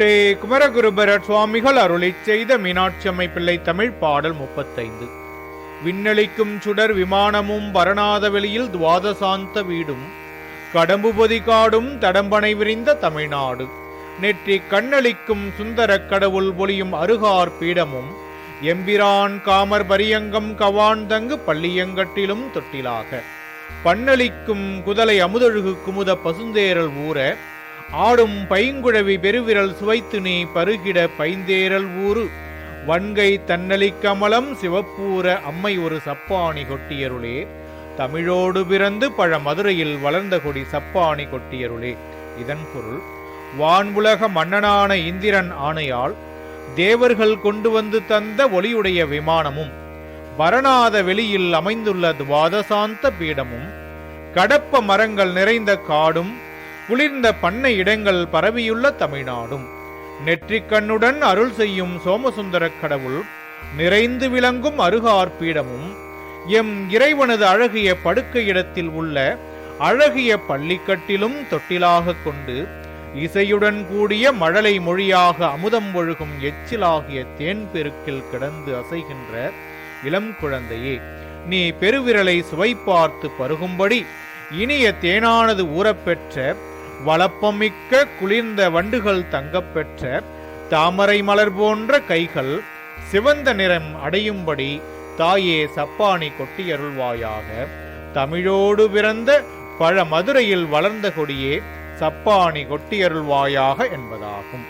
ஸ்ரீ குமரகுருபர சுவாமிகள் அருளை செய்த மீனாட்சி அம்மை தமிழ் பாடல் முப்பத்தைந்து. விண்ணளிக்கும் சுடர் விமானமும் வரணாத வெளியில் துவாதசாந்த வீடும். கடம்புபதி காடும் தடம்பனை விரிந்த தமிழ்நாடு. நெற்றி கண்ணளிக்கும் சுந்தரக் கடவுள் ஒளியும் அருகார் பீடமும். எம்பிரான் காமர் பரியங்கம் கவான்தங்கு பள்ளியங்கட்டிலும் தொட்டிலாக. பண்ணளிக்கும் குதலை அமுதழுகு குமுத பசுந்தேரல் ஊற. ஆடும் பைங்குழவி பெருவிரல் சுவைத்து நீ பருகிட பைந்தேரல் ஊரு வன்கை தன்னலி கமலம் சிவப்பூர அம்மை ஒரு சப்பாணி கொட்டியருளே. தமிழோடு பிறந்து பழ மதுரையில் வளர்ந்த கொடி சப்பாணி கொட்டியருளே. இதன் பொருள் வான்புலக மன்னனான இந்திரன் ஆணையால் தேவர்கள் கொண்டு வந்து தந்த ஒளியுடைய விமானமும் வரணாத வெளியில் அமைந்துள்ள துவாதசாந்த பீடமும் கடப்ப மரங்கள் நிறைந்த காடும் குளிர்ந்த பண்ணை இடங்கள் பரவியுள்ள தமிழ்நாடும். நெற்றிக்கண்ணுடன் அருள் செய்யும் சோமசுந்தரக் கடவுள் நிறைந்து விளங்கும் அருகார் பீடமும் எம் இறைவனது அழகிய படுக்கை இடத்தில் உள்ள அழகிய பள்ளிக்கட்டிலும் தொட்டிலாக கொண்டு இசையுடன் கூடிய மழலை மொழியாக அமுதம் ஒழுகும் எச்சிலாகிய தேன் பெருக்கில் கிடந்து அசைகின்ற இளம் குழந்தையே நீ பெருவிரலை சுவை பார்த்து பருகும்படி இனிய தேனானது ஊறப்பெற்ற வளப்பமிக்க குளிர்ந்த வண்டுகள் தங்கப்பெற்ற தாமரை மலர் போன்ற கைகள் சிவந்த நிறம் அடையும்படி தாயே சப்பானி கொட்டியருள்வாயாக. தமிழோடு பிறந்த பழ மதுரையில் வளர்ந்த கொடியே சப்பானி கொட்டியருள்வாயாக என்பதாகும்.